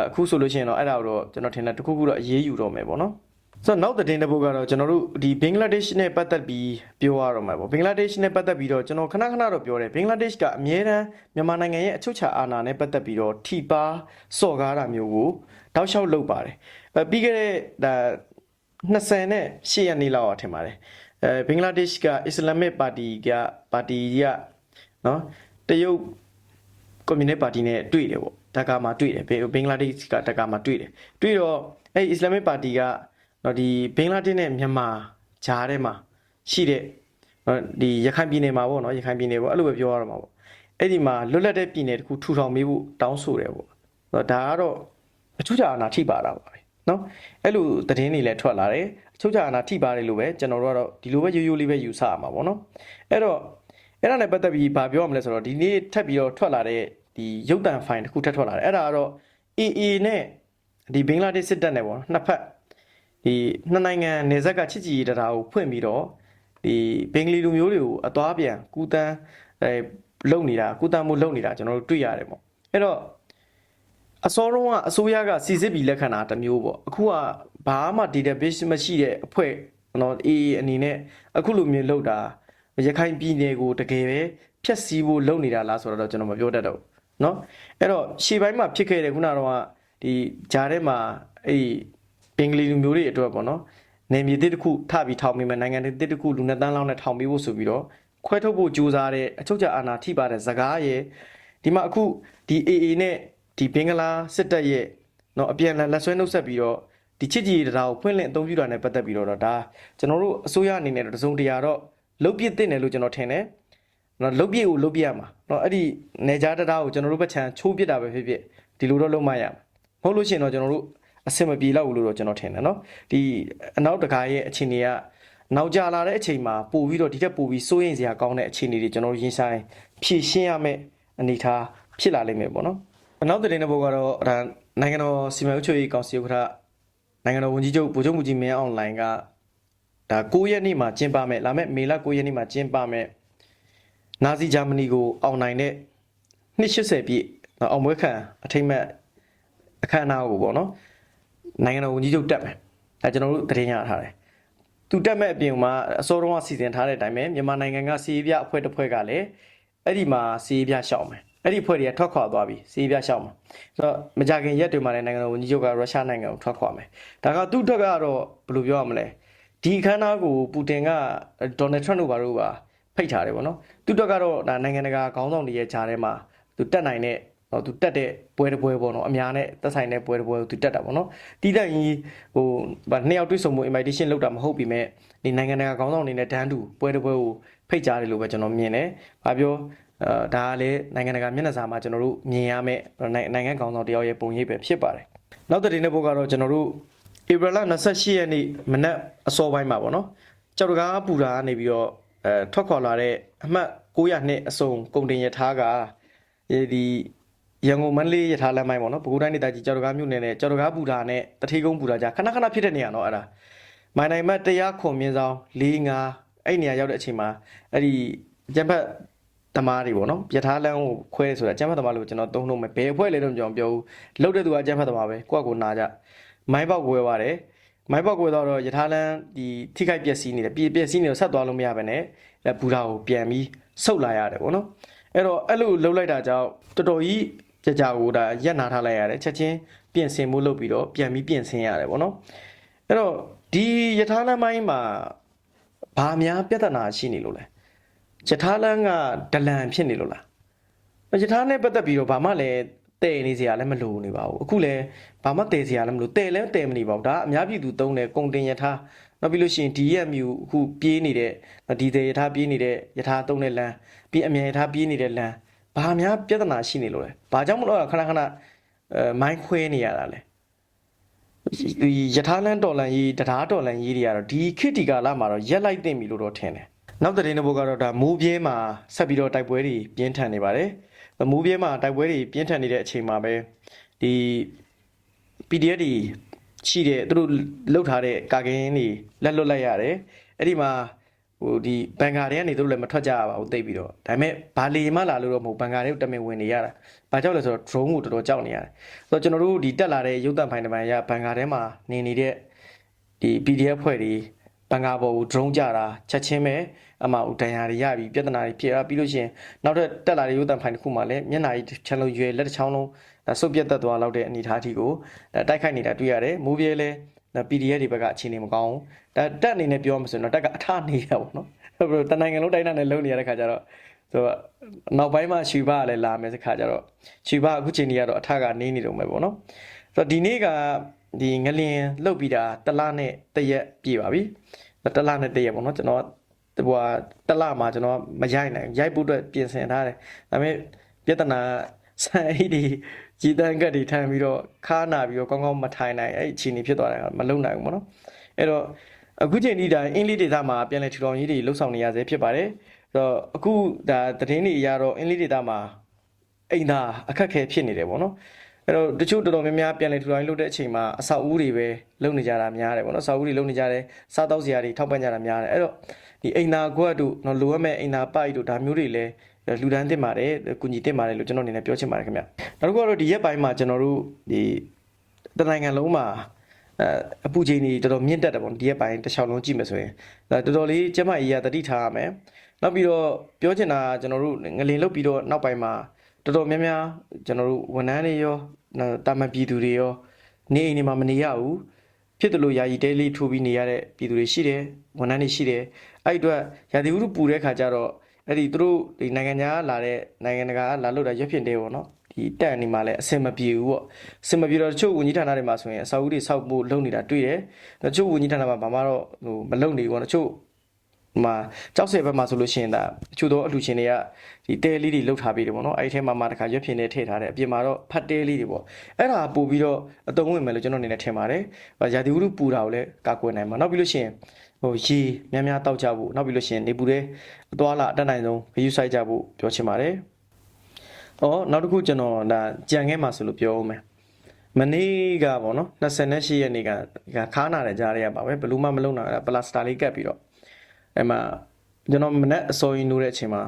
အခုဆိုလို့ရှိရင်တော့အဲ့ဒါတော့ကျွန်တော်ထင်တယ်တခုခုတော့အရေးယူတော့မယ်ပေါ့နော် ဆိုတော့နောက်သတင်းတစ်ပုဒ်ကတော့ကျွန်တော်တို့ဒီဘင်္ဂလားဒေ့ရှ်နဲ့ပတ်သက်ပြီးပြောရတော့မှာပေါ့ဘင်္ဂလားဒေ့ရှ်နဲ့ပတ်သက်ပြီးတော့ကျွန်တော်ခဏခဏတော့ပြောတယ်ဘင်္ဂလားဒေ့ရှ်ကအမြဲတမ်းမြန်မာနိုင်ငံရဲ့အချုပ်ချာအာဏာနဲ့ပတ်သက်ပြီးတော့ထိပါစော့ကားတာမျိုးကိုတောက်လျှောက်လုပ်ပါတယ်အဲပြီးခဲ့တဲ့ဒါ20နဲ့8ရက်နေ့လောက်အထင်ပါတယ်အဲဘင်္ဂလားဒေ့ရှ်ကအစ္စလာမစ်ပါတီကပါတီကနော်တရုတ်ကွန်မြူနစ်ပါတီနဲ့တွေ့တယ်ပေါ့ဒါကာမှာတွေ့တယ်ဘင်္ဂလားဒေ့ရှ်ကဒါကာမှာတွေ့တယ်တွေ့တော့အဲအစ္စလာမစ်ပါတီက နော်ဒီဘင်္ဂလားဒေ့ရှ်နဲ့မြန်မာဂျားထဲမှာရှိတဲ့ဒီရခိုင်ပြည်နယ်မှာပေါ့နော်ရခိုင်ပြည်နယ်ပေါ့အဲ့လိုပဲပြောရတော့မှာပေါ့အဲ့ဒီမှာလွတ်လပ်တဲ့ပြည်နယ်တခုထူထောင်ပေးဖို့တောင်းဆိုတယ်ပေါ့ဒါကတော့အချို့ကြာအနာထိပါတာပါပဲနော်အဲ့လိုသတင်းတွေလည်းထွက်လာတယ်အချို့ကြာအနာထိပါတယ်လို့ပဲကျွန်တော်တို့ကတော့ဒီလိုပဲရိုးရိုးလေးပဲယူဆရမှာပေါ့နော်အဲ့တော့အဲ့ဒါနဲ့ပတ်သက်ပြီးဘာပြောရမလဲဆိုတော့ဒီနေ့ထပ်ပြီးတော့ထွက်လာတဲ့ဒီရုပ်တံဖိုင်တစ်ခုထပ်ထွက်လာတယ်အဲ့ဒါကတော့ AA နဲ့ဒီဘင်္ဂလားဒေ့ရှ်စစ်တပ်နဲ့ပေါ့နှစ်ဖက် ဒီနှစ်နိုင်ငံနေဆက်ကချစ်ကြည်ရေးတရားကိုဖွင့်ပြီးတော့ဒီဘင်္ဂလီလူမျိုးတွေကိုအသွားပြန်ကူတန်းအဲလုံနေတာကူတန်းမှုလုံနေတာကျွန်တော်တို့တွေ့ရတယ်ပေါ့အဲ့တော့အစောတုန်းကအစိုးရကစီစစ်ပြီးလက်ခံတာတစ်မျိုးပေါ့အခုကဘာမှ database မရှိတဲ့အဖွဲ့နော် AA အနေနဲ့အခုလိုမျိုးလောက်တာရခိုင်ပြည်နယ်ကိုတကယ်ပဲဖျက်ဆီးဖို့လုပ်နေတာလားဆိုတော့ကျွန်တော်မပြောတတ်တော့ဘူးเนาะအဲ့တော့ရှေ့ပိုင်းမှာဖြစ်ခဲ့တဲ့ခုနကတော့ဒီဂျားထဲမှာအဲ့ ဒီဘင်္ဂလီလူမျိုးတွေအတွက်ပေါ့နော်နေမြေတစ်တစ်ခုထပြီးထောင်ပြီးမှနိုင်ငံတစ်တစ်ခုလူနှစ်တန်းလောက်နဲ့ထောင်ပြီးဖို့ဆိုပြီးတော့ခွဲထုတ်ဖို့ကြိုးစားတဲ့အချုပ်ချာအာဏာထိပါတဲ့ဇကားရဲ့ဒီမှာအခုဒီ AA နဲ့ဒီဘင်္ဂလားစစ်တပ်ရဲ့เนาะအပြန်အလှန်လက်ဆွဲနှုတ်ဆက်ပြီးတော့ဒီချစ်ကြည်ရေးတရားကိုဖွင့်လှစ်အသုံးပြုတာနဲ့ပတ်သက်ပြီးတော့ဒါကျွန်တော်တို့အစိုးရအနေနဲ့တော့တစုံတရာတော့လုတ်ပြစ်တင်တယ်လို့ကျွန်တော်ထင်တယ် နော်လုတ်ပြည့်ကိုလုတ်ပြရမှာနော်အဲ့ဒီနေကြားတရားကိုကျွန်တော်တို့ဘက်ချမ်းချိုးပစ်တာပဲဖြစ်ဖြစ်ဒီလိုတော့လုံးမရမှာမဟုတ်လို့ရှိရင်တော့ကျွန်တော်တို့ အဆင်မပြေတော့ဘူးလို့တော့ကျွန်တော်ထင်တယ်နော်ဒီအနောက်တကားရဲ့အခြေအနေကနောက်ကျလာတဲ့အချိန်မှာပို့ပြီးတော့ဒီထက်ပို့ပြီးစိုးရင်စရာကောင်းတဲ့အခြေအနေတွေကျွန်တော်တို့ရင်ဆိုင်ဖြည့်ရှင်းရမယ့်အနေအထားဖြစ်လာလိမ့်မယ်ပေါ့နော်နောက်တဲ့တဲ့ဘုတ်ကတော့ဒါနိုင်ငံတော်စီမံအုပ်ချုပ်ရေးကောင်စီဥက္ကဋ္ဌနိုင်ငံတော်ဝန်ကြီးချုပ်ဗိုလ်ချုပ်မူကြီးမင်းအောင်လှိုင်ကဒါ9ရက်နေ့မှာကျင်းပမယ်လာမယ့်မေလ9ရက်နေ့မှာကျင်းပမယ်နာဇီဂျာမနီကိုအောင်နိုင်တဲ့280ပြည့်အောင်ပွဲခံအထိမ့်မဲ့အခမ်းအနားကိုပေါ့နော် နိုင်ငံတော်ဝန်ကြီးချုပ်တက်မယ်ဒါကျွန်တော်တို့သတင်းရထားတယ်သူတက်မဲ့အပြင်မှာအစောတုန်းကစီစဉ်ထားတဲ့အတိုင်းပဲမြန်မာနိုင်ငံကစီးပြအဖွဲ့တစ်ဖွဲ့ကလည်းအဲ့ဒီမှာစီးပြရှောက်မယ်အဲ့ဒီအဖွဲ့တွေကထွက်ခွာသွားပြီစီးပြရှောက်မှာဆိုတော့မကြခင်ရက်တွေမှာလည်းနိုင်ငံတော်ဝန်ကြီးချုပ်ကရုရှားနိုင်ငံကိုထွက်ခွာမယ်ဒါကသူ့အတွက်ကတော့ဘယ်လိုပြောရမလဲဒီအခမ်းအနားကိုပူတင်ကဒေါ်နယ်ထရန့်တို့ဘာလို့ပါဖိတ်ထားတယ်ပေါ့နော်သူတက်ကတော့ဒါနိုင်ငံတကာခေါင်းဆောင်တွေရဲ့ဂျားထဲမှာသူတက်နိုင်တဲ့ တော့သူတက်တဲ့ပွဲတစ်ပွဲပေါ့နော်အများနဲ့သက်ဆိုင်တဲ့ပွဲတစ်ပွဲကိုသူတက်တာပေါ့နော်တီးတက်ကြီးဟိုဗာနှစ်ယောက်တွေ့ဆုံမှု invitation လုပ်တာမဟုတ်ပြီမဲ့ဒီနိုင်ငံတကာခေါင်းဆောင်တွေနဲ့တန်းတူပွဲတစ်ပွဲကိုဖိတ်ကြားတယ်လို့ပဲကျွန်တော်မြင်တယ်။ဘာပြောအဲဒါကလည်းနိုင်ငံတကာမျက်နှာစာမှာကျွန်တော်တို့မြင်ရမယ့်နိုင်ငံခေါင်းဆောင်တယောက်ရဲ့ပုံရိပ်ပဲဖြစ်ပါတယ်။နောက်တဲ့တဲ့ဘုတ်ကတော့ကျွန်တော်တို့ဧပြီလ28ရက်နေ့မနက်အစောပိုင်းမှာပေါ့နော်ကြောက်တကားပူတာကနေပြီးတော့အဲထွက်ခွာလာတဲ့အမှတ်900နှစ်အစုံကုန်တင်ရထားကဒီ ရန်ကုန်မန္တလေးရထားလမ်းပိုင်းပေါ့နော်ပဲခူးတိုင်းဒေသကြီးကြောက်တကားမြို့နယ်နဲ့ကြောက်တကားပူတာနဲ့တထေးကုန်းပူတာကြာခဏခဏဖြစ်တဲ့နေရာတော့အဲ့ဒါမိုင်နိုင်မတ်တရားခွန်မြင်းဆောင်၄၅အဲ့နေရာရောက်တဲ့အချိန်မှာအဲ့ဒီကျက်ဖက်တမားတွေပေါ့နော်ရထားလမ်းကိုခွဲဆိုတာကျက်ဖက်တမားလို့ကျွန်တော်သုံးလို့မယ်ဘယ်အဖွဲ့လဲတော့ကျွန်တော်ပြောဘူးလောက်တဲ့သူကကျက်ဖက်တမားပဲကိုယ့်ကိုနာကြမိုင်းပေါက်ကွဲသွားတယ်မိုင်းပေါက်ကွယ်တော့ရထားလန်းဒီထိခိုက်ပျက်စီးနေတယ်ပြပျက်စီးနေတော့ဆက်သွားလို့မရဘဲနဲ့အဲဘူတာကိုပြန်ပြီးဆုတ်လာရတယ်ပေါ့နော်အဲ့တော့အဲ့လိုလှုပ်လိုက်တာကြောင့်တော်တော်ကြီး ကြကြကိုဒါရက်နာထားလိုက်ရတယ်ချက်ချင်းပြင်ဆင်မှုလုပ်ပြီးတော့ပြန်ပြီးပြင်ဆင်ရတယ်ပေါ့နော်အဲ့တော့ဒီရထားလမ်းပိုင်းမှာဘာများပြဿနာရှိနေလို့လဲရထားလမ်းကဒလန်ဖြစ်နေလို့လားရထားနဲ့ပတ်သက်ပြီးတော့ဘာမှလည်းတည်နေစရာလည်းမလိုနေပါဘူးအခုလည်းဘာမှတည်စရာလည်းမလိုတည်လည်းတည်မနေပါဘူးဒါအများပြည်သူသုံးတယ်ကုန်တင်ရထားနောက်ပြီးလို့ရှိရင် DMU အခုပြေးနေတဲ့ဒီသေးရထားပြေးနေတဲ့ရထားသုံးတဲ့လမ်းပြီးအမြန်ရထားပြေးနေတဲ့လမ်း ဘာများပြဿနာရှိနေလို့လဲဘာကြောင့်မလို့ခဏခဏအဲမိုင်းခွဲနေရတာလဲဒီယထာလန်တော်လန်ကြီးတရားတော်လန်ကြီးတွေကတော့ဒီခေတ်ဒီကာလမှာတော့ရက်လိုက်သိမ့်ပြီလို့တော့ထင်တယ်နောက်တဲ့တဲ့ဘုတ်ကတော့ဒါမိုးပြဲမှာဆက်ပြီးတော့တိုက်ပွဲတွေပြင်းထန်နေပါတယ်မိုးပြဲမှာတိုက်ပွဲတွေပြင်းထန်နေတဲ့အချိန်မှာပဲဒီ PDF တွေရှိတဲ့သူတို့လှုပ်ထားတဲ့ကာကင်းတွေလက်လွတ်လိုက်ရတယ်အဲ့ဒီမှာ ဟိုဒီဘန်ကာတွေကနေသူတို့လည်းမထွက်ကြရပါဘူးတိတ်ပြီးတော့ဒါပေမဲ့ဘာလီမလာလို့တော့မဟုတ်ဘန်ကာတွေကိုတမင်ဝင်နေရတာဘာကြောက်လဲဆိုတော့ drone ကိုတော်တော်ကြောက်နေရတယ်ဆိုတော့ကျွန်တော်တို့ဒီတက်လာတဲ့ရုပ်သံဖိုင်တမန်ရဘန်ကာထဲမှာနေနေတဲ့ဒီ PDF ဖွဲ့တွေဘန်ကာပေါ်ကို drone ကြတာချက်ချင်းပဲအမဦးတန်ရာတွေရပြီးပြဿနာတွေဖြစ်ရပြီးလို့ရှိရင်နောက်ထပ်တက်လာတဲ့ရုပ်သံဖိုင်တစ်ခုမှလည်းမျက်နှာကြီးချမ်းလုံးရွယ်လက်တစ်ချောင်းလုံးဒါစုပ်ပြတ်သက်သွားလောက်တဲ့အနေအထားအထိကိုဒါတိုက်ခိုက်နေတာတွေ့ရတယ်မိုးပြေးလဲ ဒါ PDF တွေဘက်ကအခြေအနေမကောင်းဘူးဒါတက်အနေနဲ့ပြောမှဆိုရင်တော့တက်ကအထနေရပါတော့နော်ဘယ်လိုတနိုင်ငံလုံးတိုင်းနဲ့လုံနေရတဲ့ခါကျတော့ဆိုတော့နောက်ပိုင်းမှာရှူပါကလည်းလာမယ်စခါကျတော့ရှူပါအခုချိန်ကြီးကတော့အထကနေနေတော့မယ်ပေါ့နော်ဆိုတော့ဒီနေ့ကဒီငလင်လှုပ်ပြီးတာတလားနဲ့တရက်ပြည့်ပါပြီတလားနဲ့တရက်ပေါ့နော်ကျွန်တော်ဟိုဟာတစ်လမှာကျွန်တော်မရိုက်နိုင်ဘူးရိုက်ဖို့အတွက်ပြင်ဆင်ထားတယ်ဒါပေမဲ့ပြဿနာ ဆန်အိတ်ဒီကြည်တန်းကတ်တွေထိုင်ပြီးတော့ခါနာပြီးတော့ကောင်းကောင်းမထိုင်နိုင်အဲ့အခြေအနေဖြစ်သွားတယ်မလုံနိုင်ဘူးပေါ့နော်အဲ့တော့အခုချိန်ဒီဒါအင်္ဂလိပ်ဒေသမှာပြန်လည်ထူထောင်ရေးတွေလှုပ်ဆောင်နေရဆဲဖြစ်ပါတယ်အဲ့တော့အခုဒါသတင်းတွေအရတော့အင်္ဂလိပ်ဒေသမှာအိမ်သာအခက်အခဲဖြစ်နေတယ်ပေါ့နော်အဲ့တော့တချို့တော်တော်များများပြန်လည်ထူထောင်ရေးလုပ်တဲ့အချိန်မှာအဆောက်အဦတွေပဲလုပ်နေကြတာများတယ်ပေါ့နော်အဆောက်အဦတွေလုပ်နေကြတယ်စားတောက်စရာတွေထောက်ပံ့ကြတာများတယ်အဲ့တော့ဒီအိမ်သာကွက်တို့နော်လိုအပ်မဲ့အိမ်သာပိုက်တို့ဒါမျိုးတွေလည်း လူဒန်းတင်ပါတယ်ကုညီတင်ပါတယ်လို့ကျွန်တော်အနေနဲ့ပြောချင်ပါတယ်ခင်ဗျနောက်တစ်ခုကတော့ဒီရက်ပိုင်းမှာကျွန်တော်တို့ဒီတနိုင်ငံလုံးမှာအဲအပူချိန်ကြီးတော်တော်မြင့်တက်တယ်ပေါ့ဒီရက်ပိုင်းတစ်ချောင်းလုံးကြည့်မယ်ဆိုရင်ဒါတော်တော်လေးကျမကြီးရတတိထားရမယ်နောက်ပြီးတော့ပြောချင်တာကျွန်တော်တို့ငလင်လုတ်ပြီးတော့နောက်ပိုင်းမှာတော်တော်များများကျွန်တော်တို့ဝန်ထမ်းတွေရောတာမန်ပြည်သူတွေရောနေအိမ်တွေမှာမနေရဘူးဖြစ်တယ်လို့ယာယီတဲလေးထိုးပြီးနေရတဲ့ပြည်သူတွေရှိတယ်ဝန်ထမ်းတွေရှိတယ်အဲ့ဒီအတွက်ရာသီဥတုပူတဲ့ခါကျတော့ အဲ့ဒီသူတို့ဒီနိုင်ငံခြားလာတဲ့နိုင်ငံတကာကလာလို့တာရွက်ဖြစ်တယ်ပေါ့နော်ဒီတက်အနေမှာလည်းအဆင်မပြေဘူးပေါ့အဆင်မပြေတော့တချို့ဝန်ကြီးဌာနတွေမှာဆိုရင်အစာအုပ်တွေစောက်ဖို့လုပ်နေတာတွေ့တယ်တချို့ဝန်ကြီးဌာနမှာဘာမှတော့ဟိုမလုပ်နေဘူးပေါ့တချို့ဟိုမှာကြောက်စဲဘက်မှာဆိုလို့ရှိရင်ဒါအချို့သောအလှူရှင်တွေကဒီတဲလေးတွေလှုပ်ထားပြီးတယ်ပေါ့နော်အဲ့ဒီထဲမှာမှတခါရွက်ဖြစ်နေထည့်ထားတယ်အပြင်မှာတော့ဖတ်တဲလေးတွေပေါ့အဲ့ဒါပို့ပြီးတော့အတုံးဝင်မယ်လို့ကျွန်တော်အနေနဲ့ထင်ပါတယ်ရာသီဥတုပူတာကိုလည်းကာကွယ်နိုင်မှာနောက်ပြီးလို့ရှိရင် ဟိုရေများများတောက်ကြဖို့နောက်ပြီးလို့ရှိရင်နေပူတဲ့အသွားလာအတက်နိုင်ဆုံးဂရုစိုက်ကြဖို့ပြောချင်ပါတယ်။အော်နောက်တစ်ခုကျွန်တော်ဒါကြံခဲ့မှာဆိုလို့ပြောဦးမယ်။မနေ့ကပေါ့နော်28ရက်နေ့ကခါနာတဲ့ကြားရရပါပဲဘယ်လို့မှမလုံနိုင်ပလတ်စတာလေးကပ်ပြီးတော့အဲ့မှာကျွန်တော်မနေ့အစောကြီးနိုးတဲ့အချိန်မှာ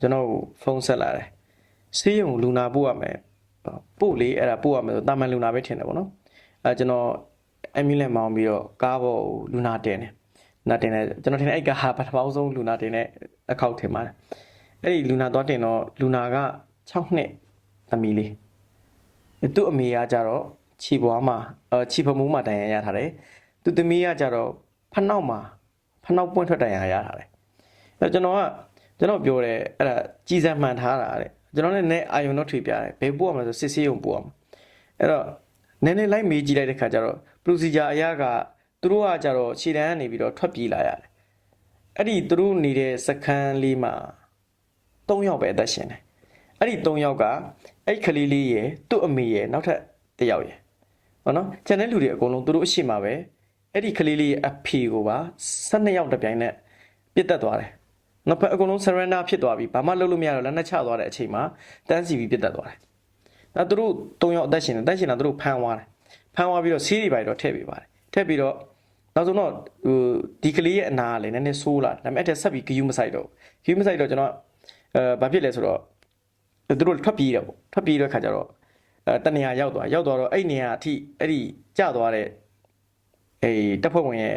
ကျွန်တော်ဖုန်းဆက်လာတယ်။ဆေးရုံလူနာပို့ရမယ်။ပို့လေအဲ့ဒါပို့ရမယ်ဆိုတာမန်လူနာပဲထင်တယ်ပေါ့နော်။အဲကျွန်တော်အမီလန်မောင်းပြီးတော့ကားပေါ်လူနာတင်တယ်။ နာတင်တယ်ကျွန်တော်ထင်တယ်အဲ့ကဟာပထမဆုံးလူနာတင်တဲ့အခောက်ထင်ပါတယ်။အဲ့ဒီလူနာသွားတင်တော့လူနာက6နှစ်သမီးလေး။သူ့အမေကကြတော့ခြေပွားမှာအဲခြေဖမိုးမှာတန်ရန်ရထားတယ်။သူသမီးကကြတော့ဖနှောက်မှာဖနှောက်ပွင့်ထွက်တန်ရန်ရထားတယ်။အဲကျွန်တော်ကကျွန်တော်ပြောတယ်အဲ့ဒါကြည်စံမှန်ထားတာတဲ့ကျွန်တော်လည်းနဲ့အာယုံတော့ထွေပြတယ်ဘယ်ပို့ရမလဲဆိုစစ်ဆေးရုံပို့ရမှာအဲ့တော့နည်းနည်းလိုက်မေးကြည့်လိုက်တဲ့ခါကျတော့ procedure အရာက သူတို့ကကြတော့ခြေတန်းကနေပြီးတော့ထွက်ပြေးလာရတယ်အဲ့ဒီသူတို့နေတဲ့စခန်းလေးမှာ၃ယောက်ပဲအသက်ရှင်တယ်အဲ့ဒီ၃ယောက်ကအဲ့ဒီကလေးလေးရယ်သူ့အမေရယ်နောက်ထပ်တစ်ယောက်ရယ်ဟောနော်ကျန်တဲ့လူတွေအကုန်လုံးသူတို့အရှိမပဲအဲ့ဒီကလေးလေးရဲ့အဖေကိုပါ12ယောက်တစ်ပြိုင်နက်ပြစ်တက်သွားတယ်နောက်ဖက်အကုန်လုံး surrender ဖြစ်သွားပြီဘာမှလုပ်လို့မရတော့လက်နဲ့ချသွားတဲ့အချိန်မှာတန်းစီပြီးပြစ်တက်သွားတယ်အဲသူတို့၃ယောက်အသက်ရှင်တယ်အသက်ရှင်တာသူတို့ဖမ်းသွားတယ်ဖမ်းသွားပြီးတော့ဆေးတွေပါတော့ထည့်ပေးပါတယ် ထည့်ပြီးတော့နောက်ဆုံးတော့ဟိုဒီကလေးရဲ့အနာကလည်းနည်းနည်းဆိုးလာတယ်ဒါပေမဲ့အဲ့တက်ဆက်ပြီးဂယူးမဆိုင်တော့ဂယူးမဆိုင်တော့ကျွန်တော်အဲဘာဖြစ်လဲဆိုတော့သူတို့ထွက်ပြေးတယ်ပေါ့ထွက်ပြေးတဲ့ခါကျတော့အဲတနေရာရောက်သွားရောက်သွားတော့အဲ့နေရာအထိအဲ့ဒီကျသွားတဲ့အေးတပ်ဖွဲ့ဝင်ရဲ့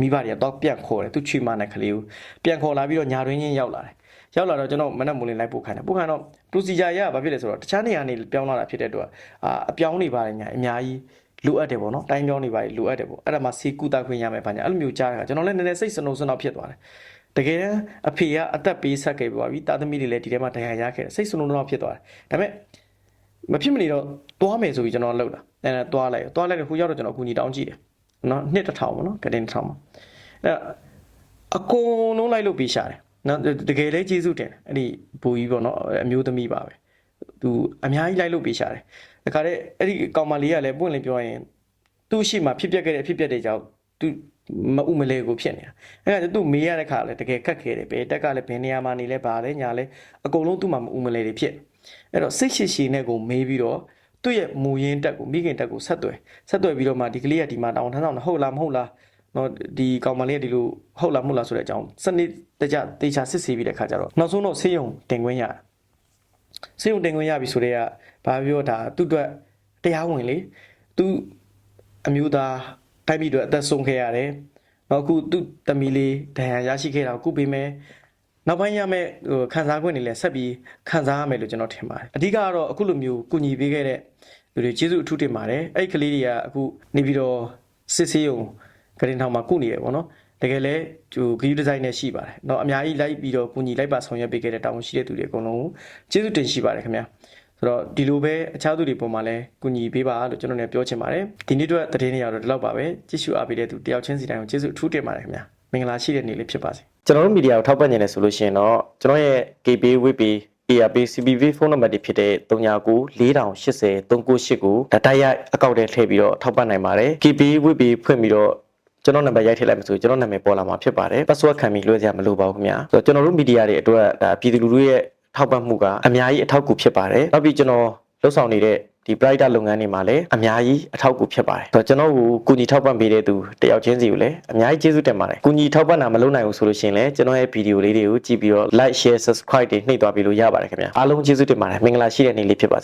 မိဘတွေကတော့ပြန်ခေါ်တယ်သူချွေမနဲ့ကလေးကိုပြန်ခေါ်လာပြီးတော့ညာတွင်းချင်းရောက်လာတယ်ရောက်လာတော့ကျွန်တော်မနက်မိုးလင်းလိုက်ပို့ခိုင်းတယ်ပို့ခိုင်းတော့ procedure ရဘာဖြစ်လဲဆိုတော့တခြားနေရာနေပြောင်းလာတာဖြစ်တဲ့အတွက်အာအပြောင်းနေပါတယ်ညာအများကြီး လိုအပ်တယ်ပေါ့နော်တိုင်းပြောင်းနေပါတယ်လိုအပ်တယ်ပေါ့အဲ့ဒါမှစီကူတာခွင့်ရမယ်ဘာညာအဲ့လိုမျိုးကြားတာကျွန်တော်လည်းနည်းနည်းစိတ်စနှုံစနှောက်ဖြစ်သွားတယ်တကယ်တမ်းအဖေကအသက်ပေးဆက်ခဲ့ပါပြီတာသမီတွေလည်းဒီထဲမှာတရားရခဲ့တယ်စိတ်စနှုံစနှောက်ဖြစ်သွားတယ်ဒါပေမဲ့မဖြစ်မနေတော့သွားမယ်ဆိုပြီးကျွန်တော်လှုပ်တာအဲသွားလိုက်သွားလိုက်ဟိုရောက်တော့ကျွန်တော်အကူကြီးတောင်းကြည့်တယ်နော်နှစ်တစ်ထောင်ပေါ့နော်ကတင်တစ်ထောင်ပါအဲ့အကုန်လုံးလိုက်လို့ပြီးရှာတယ်နော်တကယ်လဲကျေးဇူးတင်တယ်အဲ့ဒီဘူကြီးပေါ့နော်အမျိုးသမီးပါပဲသူအများကြီးလိုက်လို့ပြီးရှာတယ် ဒါကြတဲ့အဲ့ဒီကောင်မလေးကလည်းပွင့်လင်းပြောရင်သူ့ရှိမှဖြစ်ပျက်ခဲ့တဲ့အဖြစ်ပျက်တွေကြောင့်သူမဥမလဲကိုဖြစ်နေတာအဲ့ဒါသူမေးရတဲ့ခါလည်းတကယ်ခက်ခဲတယ်ပဲတက်ကလည်းဘယ်နေရာမှာနေလဲပါလဲညာလဲအကုန်လုံးသူ့မှာမဥမလဲတွေဖြစ်အဲ့တော့စိတ်ရှိရှိနဲ့ကိုမေးပြီးတော့သူ့ရဲ့မူရင်းတက်ကိုမိခင်တက်ကိုဆက်သွယ်ဆက်သွယ်ပြီးတော့မှဒီကလေးကဒီမှာတောင်းထမ်းဆောင်ဟုတ်လားမဟုတ်လားနော်ဒီကောင်မလေးကဒီလိုဟုတ်လားမဟုတ်လားဆိုတဲ့အကြောင်းစနစ်တကျတေချာစစ်ဆေးပြီးတဲ့ခါကျတော့နောက်ဆုံးတော့ဆေးရုံတင်ခွင့်ရဆေးရုံတင်ခွင့်ရပြီဆိုတဲ့က ဘာပြောတာသူ့အတွက်တရားဝင်လေသူအမျိုးသားတိုင်းပြည်အတွက်အသက်ဆုံးခဲ့ရတယ်နောက်အခုသူ့တမီလေးဒဏ်ရာရရှိခဲ့တာကိုကုပေးမယ်နောက်ပိုင်းရမယ့်ဟိုခံစား권တွေလည်းဆက်ပြီးခံစားရမယ်လို့ကျွန်တော်ထင်ပါတယ်အဓိကကတော့အခုလိုမျိုးကုညီပေးခဲ့တဲ့လူတွေကျေးဇူးအထူးတင်ပါတယ်အဲ့ဒီကလေးတွေကအခုနေပြီးတော့စစ်ဆေးရုံဂရင်ထောင်မှာကုနေရပေါ့နော်တကယ်လဲဟိုဂရီဒီဇိုင်းနဲ့ရှိပါတယ်เนาะအများကြီးလိုက်ပြီးတော့ကုညီလိုက်ပါဆောင်ရွက်ပေးခဲ့တဲ့တာဝန်ရှိတဲ့သူတွေအကုန်လုံးကျေးဇူးတင်ရှိပါတယ်ခင်ဗျာ ဆိုတော့ဒီလိုပဲအခြားသူတွေပုံမှာလဲကုညီပေးပါလို့ကျွန်တော်လည်းပြောချင်ပါတယ်ဒီနေ့အတွက်သတင်းတွေကတော့ဒီလောက်ပါပဲကြည့်ရှုအားပေးတဲ့သူတယောက်ချင်းစီတိုင်းကိုကျေးဇူးအထူးတင်ပါတယ်ခင်ဗျာမင်္ဂလာရှိတဲ့နေ့လေးဖြစ်ပါစေကျွန်တော်တို့မီဒီယာကိုထောက်ပံ့နေတယ်ဆိုလို့ရှိရင်တော့ကျွန်တော်ရဲ့ KB WP ARP CPV ဖုန်းနံပါတ်တွေဖြစ်တဲ့39 4080 398ကိုဒါတိုက်ရိုက်အကောင့်ထဲထည့်ပြီးတော့ထောက်ပံ့နိုင်ပါတယ် KB WP ဖွင့်ပြီးတော့ကျွန်တော်နံပါတ်ရိုက်ထည့်လိုက်မှဆိုကျွန်တော်နာမည်ပေါ်လာမှာဖြစ်ပါတယ် password ခံပြီးလွှဲစရာမလိုပါဘူးခင်ဗျာဆိုတော့ကျွန်တော်တို့မီဒီယာတွေအတွက်ဒါပြည်သူလူထုရဲ့ ထောက်ပံ့မှုကအများကြီးအထောက်အကူဖြစ်ပါတယ်နောက်ပြီးကျွန်တော်လှုပ်ဆောင်နေတဲ့ဒီ brighter လုပ်ငန်းတွေမှာလည်းအများကြီးအထောက်အကူဖြစ်ပါတယ်ဆိုတော့ကျွန်တော်ကိုကူညီထောက်ပံ့ပေးတဲ့သူတယောက်ချင်းစီကိုလည်းအများကြီးကျေးဇူးတင်ပါတယ်ကူညီထောက်ပံ့တာမလုပ်နိုင်ဘူးဆိုလို့ရှိရင်လည်းကျွန်တော်ရဲ့ဗီဒီယိုလေးတွေကိုကြည့်ပြီးတော့ like share subscribe တွေနှိပ်သွားပြီးလို့ရပါတယ်ခင်ဗျာအားလုံးကျေးဇူးတင်ပါတယ်မင်္ဂလာရှိတဲ့နေ့လေးဖြစ်ပါစေ